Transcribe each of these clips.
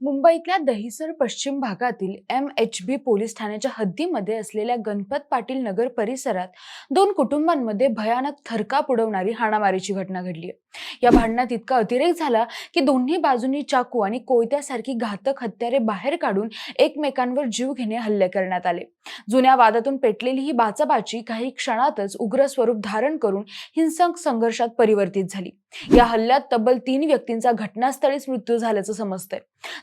मुंबईतल्या दहिसर पश्चिम भागातील एम एच बी पोलीस ठाण्याच्या हद्दीमध्ये असलेल्या गणपत पाटील नगर परिसरात दोन कुटुंबांमध्ये भयानक थरकाप उडवणारी हाणामारीची घटना घडली. या भांडणात इतका अतिरेक झाला की दोन्ही बाजूंनी चाकू आणि कोयत्यासारखी घातक हत्यारे बाहेर काढून एकमेकांवर जीव घेणे हल्ले करण्यात आले. जुन्या वादातून पेटलेली ही बाचाबाची काही क्षणातच उग्र स्वरूप धारण करून हिंसक संघर्षात परिवर्तित झाली. या हल्ल्यात तब्बल तीन व्यक्तींचा घटनास्थळीच मृत्यू झाल्याचं समजतंय.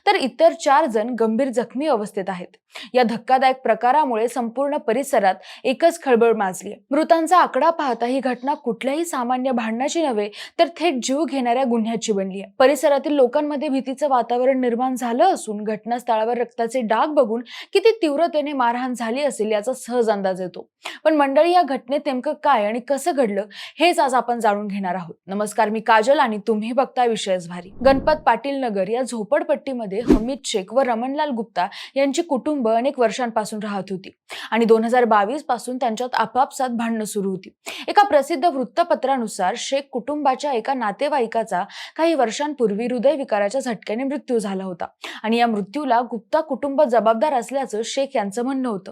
तर इतर चार जण गंभीर जखमी अवस्थेत आहेत. या धक्कादायक प्रकारामुळे संपूर्ण परिसरात एकच खळबळ माजली मृतांचा आकडा पाहता ही घटना कुठल्याही सामान्य भांडणाची नव्हे तर थेट जीव घेणाऱ्या गुन्ह्याची बनली आहे परिसरातील लोकांमध्ये भीतीचं वातावरण निर्माण झालं असून घटनास्थळावर रक्ताचे डाग बघून किती तीव्रतेने मारहाण झाली असेल याचा सहज अंदाज येतो. पण मंडळी या घटनेत नेमकं काय आणि कसं घडलं हेच आज आपण जाणून घेणार आहोत. नमस्कार मी काजल आणि तुम्ही बघता विषयच भारी. गणपत पाटील नगर या झोपडपट्टीमध्ये हमीद शेख व रमणलाल गुप्ता यांची कुटुंब अनेक वर्षांपासून राहत होती आणि दोन हजार बावीसपासून त्यांच्यात आपापसात भांडणं सुरू होती. एका प्रसिद्ध वृत्तपत्रानुसार शेख कुटुंबाच्या एका नातेवाईकाचा काही वर्षांपूर्वी हृदयविकाराच्या झटक्याने मृत्यू झाला होता आणि या मृत्यूला गुप्ता कुटुंब जबाबदार असल्याचं शेख यांचं म्हणणं होतं.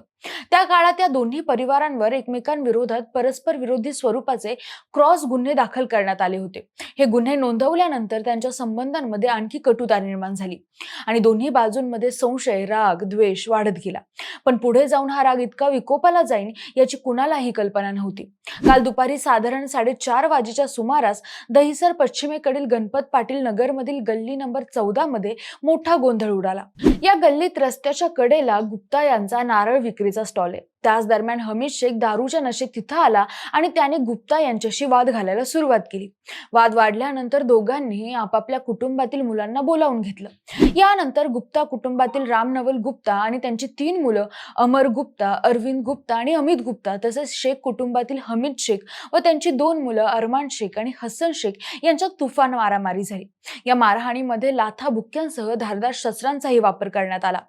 त्या काळात या दोन्ही परिवारांवर एकमेकांविरोधात परस्पर विरोधी स्वरूपाचे क्रॉस गुन्हे दाखल करण्यात आले होते. हे गुन्हे नोंदवल्यानंतर त्यांच्या संबंधांमध्ये आणखी कटुता निर्माण झाली आणि दोन्ही बाजूंमध्ये संशय राग द्वेष वाढत गेला. पण पुढे जाऊन हा राग इतका विकोपाला जाईन याची कुणालाही कल्पना नव्हती. काल दुपारी साधारण साडेचार वाजेच्या सुमारास दहिसर पश्चिमेकडील गणपत पाटील नगरमधील गल्ली नंबर चौदा मध्ये मोठा गोंधळ उडाला. या गल्लीत रस्त्याच्या कडेला गुप्ता यांचा नारळ विक्री स्टॉल आहे त्याच दरम्यान हमीद शेख दारूच्या नशेत तिथं आला आणि त्याने गुप्ता यांच्याशी वाद घालायला सुरुवात केली. वाद वाढल्यानंतर दोघांनी आपापल्या कुटुंबातील मुलांना बोलावून घेतलं. यानंतर गुप्ता कुटुंबातील रामनवल गुप्ता आणि त्यांची तीन मुलं अमर गुप्ता अरविंद गुप्ता आणि अमित गुप्ता तसेच शेख कुटुंबातील हमीद शेख व त्यांची दोन मुलं अरमान शेख आणि हसन शेख यांच्यात तुफान मारामारी झाली. या मारहाणीमध्ये लाथा बुक्क्यांसह धारदार शस्त्रांचाही वापर करण्यात आला.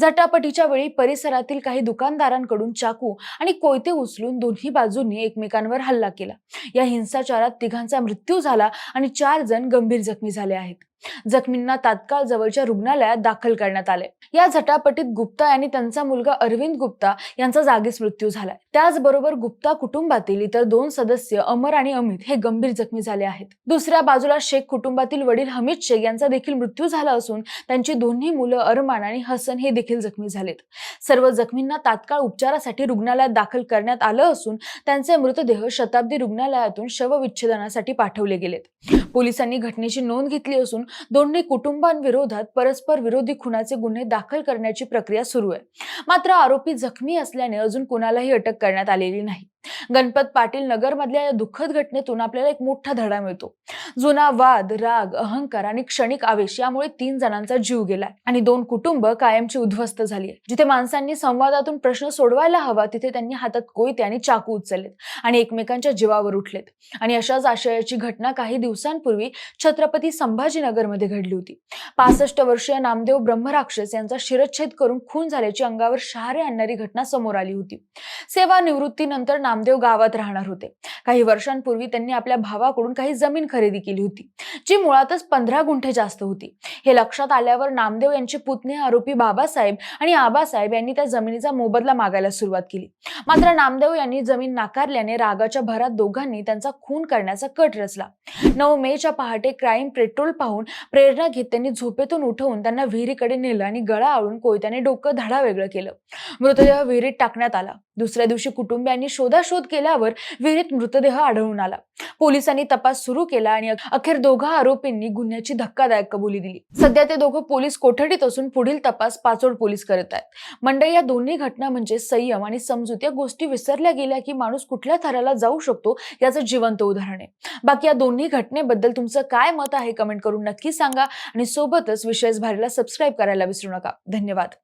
झटापटीच्या वेळी परिसरातील काही दुकानदारांकडून चाकू आणि कोयते उचलून दोन्ही बाजूंनी एकमेकांवर हल्ला केला. या हिंसाचारात तिघांचा मृत्यू झाला आणि चार जण गंभीर जखमी झाले आहेत. जखमींना तात्काळ जवळच्या रुग्णालयात दाखल करण्यात आले. या झटापटीत गुप्ता यांनी त्यांचा मुलगा अरविंद गुप्ता यांचा जागीच मृत्यू झालाय. त्याचबरोबर गुप्ता कुटुंबातील इतर दोन सदस्य अमर आणि अमित हे गंभीर जखमी झाले आहेत. दुसऱ्या बाजूला शेख कुटुंबातील वडील हमीद शेख यांचा देखील मृत्यू झाला असून त्यांची दोन्ही मुलं अरमान आणि हसन हे देखील जखमी झालेत. सर्व जखमींना तात्काळ उपचारासाठी रुग्णालयात दाखल करण्यात आलं असून त्यांचे मृतदेह शताब्दी रुग्णालयातून शवविच्छेदनासाठी पाठवले गेलेत. पोलिसांनी घटनेची नोंद घेतली असून दोन्ही कुटुंबांविरोधात परस्पर विरोधी खुनाचे गुन्हे दाखल करण्याची प्रक्रिया सुरू आहे. मात्र आरोपी जखमी असल्याने अजून कुणालाही अटक करण्यात आलेली नाही. गणपत पाटील नगर मधल्या या दुःखद घटनेतून आपल्याला एक मोठा धडा मिळतो. जुना वाद राग अहंकार आणि क्षणिक आवेश यामुळे तीन जणांचा जीव गेलाय आणि दोन कुटुंब कायमची उद्ध्वस्त झाली आहे जिथे माणसांनी संवादातून प्रश्न सोडवायला हवा तिथे त्यांनी हातात कोयते आणि चाकू उचललेत आणि एकमेकांच्या जीवावर उठलेत. आणि अशाच आशयाची घटना काही दिवसांपूर्वी छत्रपती संभाजीनगरमध्ये घडली होती. पासष्ट वर्षीय नामदेव ब्रह्मराक्षस यांचा शिरच्छेद करून खून झाल्याची अंगावर शहारे आणणारी घटना समोर आली होती. सेवानिवृत्तीनंतर नामदेव गावात राहणार होते. काही वर्षांपूर्वी त्यांनी आपल्या भावाकडून काही जमीन खरेदी केली होती जी मुळातच पंधरा गुंठे जास्त होती. हे लक्षात आल्यावर नामदेव यांचे पुतणे आरोपी बाबासाहेब आणि आबासाहेब यांनी त्या जमिनीचा मोबदला मागायला सुरुवात केली. मात्र नामदेव यांनी जमीन नाकारल्याने रागाच्या भरात दोघांनी त्यांचा खून करण्याचा कट रचला. नऊ मेच्या पहाटे क्राईम पेट्रोल पाहून प्रेरणा घेत त्यांनी झोपेतून उठवून त्यांना विहिरीकडे नेलं आणि गळा आळून कोयत्याने डोकं धडा वेगळं केलं. मृतदेह विहिरीत टाकण्यात आला. दुसऱ्या दिवशी कुटुंबियांनी शोधाशोध केल्यावर विहिरीत मृतदेह आढळून आला. पोलिसांनी तपास सुरू केला आणि अखेर दोघा आरोपींनी गुन्ह्याची धक्कादायक कबुली दिली. सध्या ते दोघं पोलीस कोठडीत असून पुढील तपास पाचोड पोलीस करत आहेत. मंडळी या दोन्ही घटना म्हणजे संयम आणि समजूत या गोष्टी विसरल्या गेल्या की माणूस कुठल्या थराला जाऊ शकतो याचं जिवंत उदाहरण आहे. बाकी या दोन्ही घटनेबद्दल तुमचं काय मत आहे कमेंट करून नक्की सांगा आणि सोबतच विशेष भारीला सबस्क्राईब करायला विसरू नका. धन्यवाद.